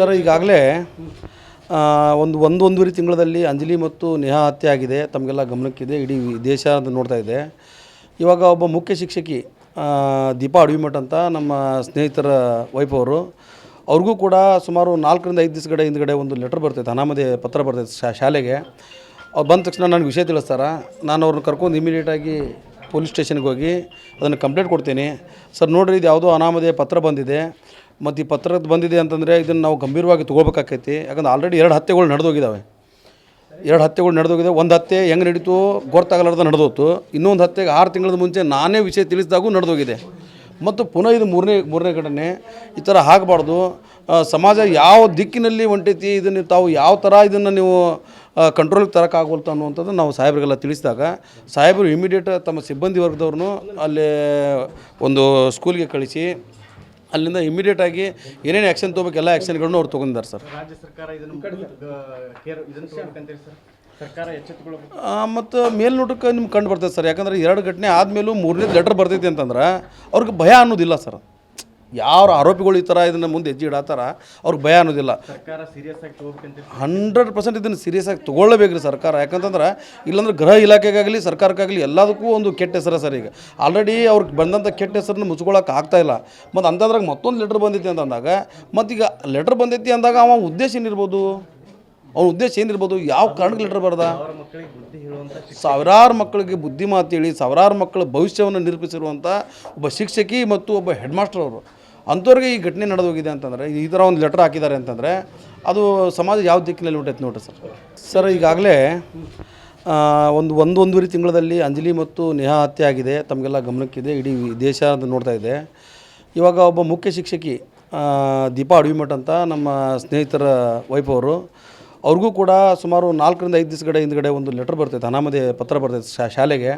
Sir, ಈಗಾಗಲೇ ಒಂದು ಒಂದು ಒಂದೂವರೆ ತಿಂಗಳಲ್ಲಿ ಅಂಜಲಿ ಮತ್ತು ನೇಹಾ ಹತ್ಯೆ ಆಗಿದೆ. ತಮಗೆಲ್ಲ ಗಮನಕ್ಕಿದೆ. ಇಡೀ ದೇಶ ಅದು ನೋಡ್ತಾ ಇದೆ. ಇವಾಗ ಒಬ್ಬ ಮುಖ್ಯ ಶಿಕ್ಷಕಿ ದೀಪಾ ಅಡವಿಮಠ ಅಂತ ನಮ್ಮ ಸ್ನೇಹಿತರ ವೈಫ್ ಅವರು, ಅವ್ರಿಗೂ ಕೂಡ ಸುಮಾರು ನಾಲ್ಕರಿಂದ ಐದು ದಿವಸಗಡೆ ಹಿಂದ್ಗಡೆ ಒಂದು ಲೆಟ್ರ್ ಬರ್ತೈತೆ ಅನಾಮಧೆ ಪತ್ರ ಬರ್ತೈತೆ ಶಾ, ಶಾಲೆಗೆ. ಅವ್ರು ಬಂದ ತಕ್ಷಣ ನನಗೆ ವಿಷಯ ತಿಳಿಸ್ತಾರೆ? ನಾನು ಅವ್ರನ್ನ ಕರ್ಕೊಂಡು ಇಮಿಡಿಯೇಟಾಗಿ ಪೊಲೀಸ್ ಸ್ಟೇಷನ್ಗೆ ಹೋಗಿ ಅದನ್ನು ಕಂಪ್ಲೇಂಟ್ ಕೊಡ್ತೀನಿ. ಸರ್, ನೋಡಿರಿ, ಇದು ಯಾವುದೋ ಅನಾಮಧೆ ಪತ್ರ ಬಂದಿದೆ. ಮತ್ತು ಈ ಪತ್ರದ ಬಂದಿದೆ ಅಂತಂದರೆ ಇದನ್ನು ನಾವು ಗಂಭೀರವಾಗಿ ತೊಗೋಬೇಕಾಕೈತಿ. ಯಾಕಂದ್ರೆ ಆಲ್ರೆಡಿ ಎರಡು ಹತ್ಯೆಗಳು ನಡೆದೋಗಿದ್ದಾವೆ ಎರಡು ಹತ್ಯೆಗಳು ನಡೆದೋಗಿದೆ. ಒಂದು ಹತ್ಯೆ ಹೆಂಗೆ ನಡೀತು? ಗೊತ್ತಾಗಲಾರ್ದ ನಡೆದೋತು ಇನ್ನೊಂದು ಹತ್ಯೆಗೆ ಆರು ತಿಂಗಳ ಮುಂಚೆ ನಾನೇ ವಿಷಯ ತಿಳಿಸಿದಾಗೂ ನಡೆದೋಗಿದೆ. ಮತ್ತು ಪುನಃ ಇದು ಮೂರನೇ ಮೂರನೇ ಘಟನೆ. ಈ ಥರ ಆಗಬಾರ್ದು. ಸಮಾಜ ಯಾವ ದಿಕ್ಕಿನಲ್ಲಿ ಹೊಂಟೈತಿ ಇದನ್ನು ತಾವು ಯಾವ ಥರ ಇದನ್ನು ನೀವು ಕಂಟ್ರೋಲ್ಗೆ ತರೋಕ್ಕಾಗಲ್ತ ಅನ್ನುವಂಥದ್ದು ನಾವು ಸಾಹೇಬ್ರಿಗೆಲ್ಲ ತಿಳಿಸಿದಾಗ, ಸಾಹೇಬರು ಇಮಿಡಿಯೇಟ್ ತಮ್ಮ ಸಿಬ್ಬಂದಿ ವರ್ಗದವ್ರನ್ನು ಅಲ್ಲಿ ಒಂದು ಸ್ಕೂಲಿಗೆ ಕಳಿಸಿ ಅಲ್ಲಿಂದ ಇಮಿಡಿಯೇಟ್ ಆಗಿ ಏನೇನು ಆ್ಯಕ್ಷನ್ ತೊಗೋಬೇಕು ಎಲ್ಲ ಆ್ಯಕ್ಷನ್ಗಳನ್ನು ಅವ್ರು ತೊಗೊಂಡಿದ್ದಾರೆ ಸರ್. ರಾಜ್ಯ ಸರ್ಕಾರ ಮತ್ತು ಮೇಲ್ನೋಟಕ್ಕೆ ನಿಮ್ಗೆ ಕಂಡು ಬರ್ತೈತೆ ಸರ್. ಯಾಕಂದ್ರೆ ಎರಡು ಘಟನೆ ಆದಮೇಲೂ ಮೂರನೇ ಲೆಟರ್ ಬರ್ತೈತಿ ಅಂತಂದ್ರೆ ಅವ್ರಿಗೆ ಭಯ ಅನ್ನೋದಿಲ್ಲ ಸರ್. ಯಾರು ಆರೋಪಿಗಳು ಈ ಥರ ಇದನ್ನು ಮುಂದೆ ಹೆಜ್ಜೆ ಇಡತ್ತಾರ ಅವ್ರಿಗೆ ಭಯ ಅನ್ನೋದಿಲ್ಲ. ಸರ್ಕಾರ ಸೀರಿಯಸ್ ಆಗಿ ತಗೋಬೇಕಂತೇಳಿ ಹಂಡ್ರೆಡ್ ಪರ್ಸೆಂಟ್ ಇದನ್ನು ಸೀರಿಯಸ್ ಆಗಿ ತೊಗೊಳ್ಳಬೇಕು ರೀ ಸರ್ಕಾರ. ಯಾಕಂತಂದ್ರೆ ಇಲ್ಲಾಂದ್ರೆ ಗೃಹ ಇಲಾಖೆಗಾಗಲಿ ಸರ್ಕಾರಕ್ಕಾಗಲಿ ಎಲ್ಲದಕ್ಕೂ ಒಂದು ಕೆಟ್ಟ ಹೆಸರು ಸರ್ ಈಗ. ಆಲ್ರೆಡಿ ಅವ್ರಿಗೆ ಬಂದಂಥ ಕೆಟ್ಟ ಹೆಸರನ್ನು ಮುಚ್ಕೊಳ್ಳೋಕೆ ಆಗ್ತಾ ಇಲ್ಲ. ಮತ್ತು ಅಂಥದ್ರಾಗ ಮತ್ತೊಂದು ಲೆಟ್ರ್ ಬಂದೈತಿ ಅಂತ ಅಂದಾಗ ಮತ್ತೀಗ ಲೆಟ್ರ್ ಬಂದೈತಿ ಅಂದಾಗ ಅವ ಉದ್ದೇಶ ಏನಿರ್ಬೋದು? ಅವ್ನ ಉದ್ದೇಶ ಏನಿರ್ಬೋದು? ಯಾವ ಕಾರಣಕ್ಕೆ ಲೆಟ್ರ್ ಬರ್ದ? ಸಾವಿರಾರು ಮಕ್ಕಳಿಗೆ ಬುದ್ಧಿ ಮಾತು ಹೇಳಿ ಸಾವಿರಾರು ಮಕ್ಕಳ ಭವಿಷ್ಯವನ್ನು ನಿರೂಪಿಸಿರುವಂಥ ಒಬ್ಬ ಶಿಕ್ಷಕಿ ಮತ್ತು ಒಬ್ಬ ಹೆಡ್ ಮಾಸ್ಟರ್ ಅವರು. ಅಂಥವ್ರಿಗೆ ಈ ಘಟನೆ ನಡೆದೋಗಿದೆ ಅಂತಂದರೆ, ಈ ಥರ ಒಂದು ಲೆಟರ್ ಹಾಕಿದ್ದಾರೆ ಅಂತಂದರೆ, ಅದು ಸಮಾಜ ಯಾವ ದಿಕ್ಕಿನಲ್ಲಿ ಹೊಂಟೈತೆ ನೋಡಿರಿ ಸರ್? ಸರ್, ಈಗಾಗಲೇ ಒಂದು ಒಂದು ಒಂದೂವರೆ ತಿಂಗಳಲ್ಲಿ ಅಂಜಲಿ ಮತ್ತು ನೇಹಾ ಹತ್ಯೆ ಆಗಿದೆ, ತಮಗೆಲ್ಲ ಗಮನಕ್ಕಿದೆ, ಇಡೀ ದೇಶ ಅಂತ ನೋಡ್ತಾ ಇದೆ. ಇವಾಗ ಒಬ್ಬ ಮುಖ್ಯ ಶಿಕ್ಷಕಿ ದೀಪಾ ಅಡವಿಮಠ ಅಂತ ನಮ್ಮ ಸ್ನೇಹಿತರ ವೈಫ್ ಅವರು, ಅವ್ರಿಗೂ ಕೂಡ ಸುಮಾರು ನಾಲ್ಕರಿಂದ ಐದು ದಿವಸಗಡೆ ಹಿಂದ್ಗಡೆ ಒಂದು ಲೆಟರ್ ಬರ್ತೈತೆ ಅನಾಮಧೆ ಪತ್ರ ಬರ್ತೈತೆ ಶಾಲೆಗೆ.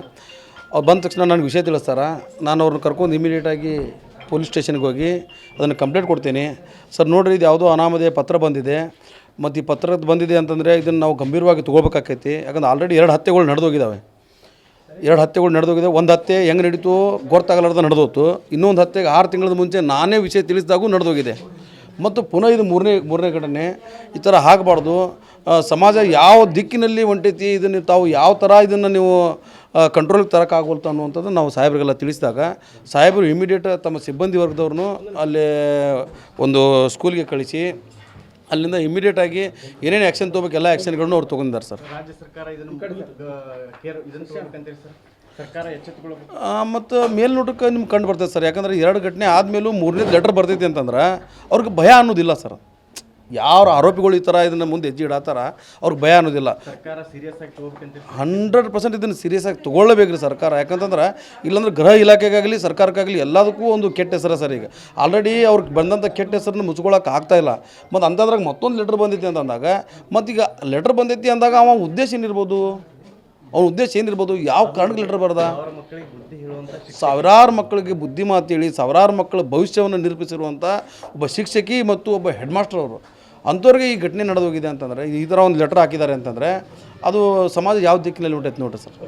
ಅವ್ರು ಬಂದ ತಕ್ಷಣ ನನಗೆ ವಿಷಯ ತಿಳಿಸ್ತಾರೆ, ನಾನು ಅವ್ರನ್ನ ಕರ್ಕೊಂಡು ಇಮಿಡಿಯೇಟಾಗಿ ಪೊಲೀಸ್ ಸ್ಟೇಷನ್ಗೆ ಹೋಗಿ ಅದನ್ನು ಕಂಪ್ಲೇಂಟ್ ಕೊಡ್ತೀನಿ. ಸರ್, ನೋಡಿರಿ, ಇದು ಯಾವುದೋ ಅನಾಮಧೇಯ ಪತ್ರ ಬಂದಿದೆ. ಮತ್ತು ಈ ಪತ್ರದ ಬಂದಿದೆ ಅಂತಂದರೆ ಇದನ್ನು ನಾವು ಗಂಭೀರವಾಗಿ ತೊಗೋಬೇಕಾಕೈತಿ. ಯಾಕಂದ್ರೆ ಆಲ್ರೆಡಿ ಎರಡು ಹತ್ಯೆಗಳು ನಡೆದೋಗಿದ್ದಾವೆ ಎರಡು ಹತ್ಯೆಗಳು ನಡೆದೋಗಿದೆ. ಒಂದು ಹತ್ಯೆ ಹೆಂಗೆ ನಡೀತು? ಗೊತ್ತಾಗಲಾರ್ದ ನಡೆದೋತು ಇನ್ನೊಂದು ಹತ್ಯೆಗೆ ಆರು ತಿಂಗಳ ಮುಂಚೆ ನಾನೇ ವಿಷಯ ತಿಳಿಸಿದಾಗೂ ನಡೆದೋಗಿದೆ. ಮತ್ತು ಪುನಃ ಇದು ಮೂರನೇ ಮೂರನೇ ಘಟನೆ. ಈ ಥರ ಆಗಬಾರ್ದು. ಸಮಾಜ ಯಾವ ದಿಕ್ಕಿನಲ್ಲಿ ಹೊಂಟೈತಿ? ಇದನ್ನು ತಾವು ಯಾವ ಥರ ಇದನ್ನು ನೀವು ಕಂಟ್ರೋಲ್ಗೆ ತರೋಕ್ಕಾಗುತ್ತೆ ಅನ್ನುವಂಥದ್ದು ನಾವು ಸಾಹೇಬ್ರಿಗೆಲ್ಲ ತಿಳಿಸಿದಾಗ ಸಾಹೇಬರು ಇಮಿಡಿಯೇಟ್ ತಮ್ಮ ಸಿಬ್ಬಂದಿ ವರ್ಗದವ್ರನ್ನು ಅಲ್ಲಿ ಒಂದು ಸ್ಕೂಲ್ಗೆ ಕಳಿಸಿ ಅಲ್ಲಿಂದ ಇಮಿಡಿಯೇಟಾಗಿ ಏನೇನು ಆ್ಯಕ್ಷನ್ ತೊಗೋಬೇಕು ಎಲ್ಲ ಆ್ಯಕ್ಷನ್ಗಳನ್ನು ಅವ್ರು ತೊಗೊಂಡಿದ್ದಾರೆ ಸರ್. ರಾಜ್ಯ ಸರ್ಕಾರ ಇದನ್ನು ಮತ್ತು ಮೇಲ್ನೋಟಕ್ಕೆ ನಿಮ್ಗೆ ಕಂಡು ಬರ್ತೈತೆ ಸರ್. ಯಾಕಂದ್ರೆ ಎರಡು ಘಟನೆ ಆದಮೇಲೂ ಮೂರನೇ ಲೆಟ್ರ್ ಬರ್ತೈತಿ ಅಂತಂದ್ರೆ ಅವ್ರಿಗೆ ಭಯ ಅನ್ನೋದಿಲ್ಲ ಸರ್. ಯಾರು ಆರೋಪಿಗಳು ಈ ಥರ ಇದನ್ನು ಮುಂದೆ ಹೆಜ್ಜೆ ಇಡತ್ತಾರ ಅವ್ರಿಗೆ ಭಯ ಅನ್ನೋದಿಲ್ಲ. ಸರ್ಕಾರ ಸೀರಿಯಸ್ ಆಗಿ ತಗೋಬೇಕಂತೇಳಿ ಹಂಡ್ರೆಡ್ ಪರ್ಸೆಂಟ್ ಇದನ್ನು ಸೀರಿಯಸ್ ಆಗಿ ತೊಗೊಳ್ಳಬೇಕು ರೀ ಸರ್ಕಾರ. ಯಾಕಂತಂದ್ರೆ ಇಲ್ಲಾಂದ್ರೆ ಗೃಹ ಇಲಾಖೆಗಾಗಲಿ ಸರ್ಕಾರಕ್ಕಾಗಲಿ ಎಲ್ಲದಕ್ಕೂ ಒಂದು ಕೆಟ್ಟ ಹೆಸರು ಸರ್ ಈಗ. ಆಲ್ರೆಡಿ ಅವ್ರಿಗೆ ಬಂದಂಥ ಕೆಟ್ಟ ಹೆಸರನ್ನು ಮುಚ್ಕೊಳ್ಳೋಕೆ ಆಗ್ತಾ ಇಲ್ಲ. ಮತ್ತು ಅಂಥದ್ರಾಗ ಮತ್ತೊಂದು ಲೆಟ್ರ್ ಬಂದೈತಿ ಅಂತ ಅಂದಾಗ ಮತ್ತೀಗ ಲೆಟ್ರ್ ಬಂದೈತಿ ಅಂದಾಗ ಅವ ಉದ್ದೇಶ ಏನಿರ್ಬೋದು? ಅವನ ಉದ್ದೇಶ ಏನಿರ್ಬೋದು? ಯಾವ ಕಾರಣಕ್ಕೆ ಲೆಟ್ರ್ ಬರ್ದ? ಸಾವಿರಾರು ಮಕ್ಕಳಿಗೆ ಬುದ್ಧಿ ಮಾತು ಹೇಳಿ ಸಾವಿರಾರು ಮಕ್ಕಳ ಭವಿಷ್ಯವನ್ನು ನಿರೂಪಿಸಿರುವಂಥ ಒಬ್ಬ ಶಿಕ್ಷಕಿ ಮತ್ತು ಒಬ್ಬ ಹೆಡ್ ಮಾಸ್ಟರ್ ಅವರು. ಅಂಥವ್ರಿಗೆ ಈ ಘಟನೆ ನಡೆದೋಗಿದೆ ಅಂತಂದರೆ, ಈ ಥರ ಒಂದು ಲೆಟರ್ ಹಾಕಿದ್ದಾರೆ ಅಂತಂದರೆ, ಅದು ಸಮಾಜ ಯಾವ ದಿಕ್ಕಿನಲ್ಲಿ ಹೊಂಟೈತೆ ನೋಡಿರಿ ಸರ್?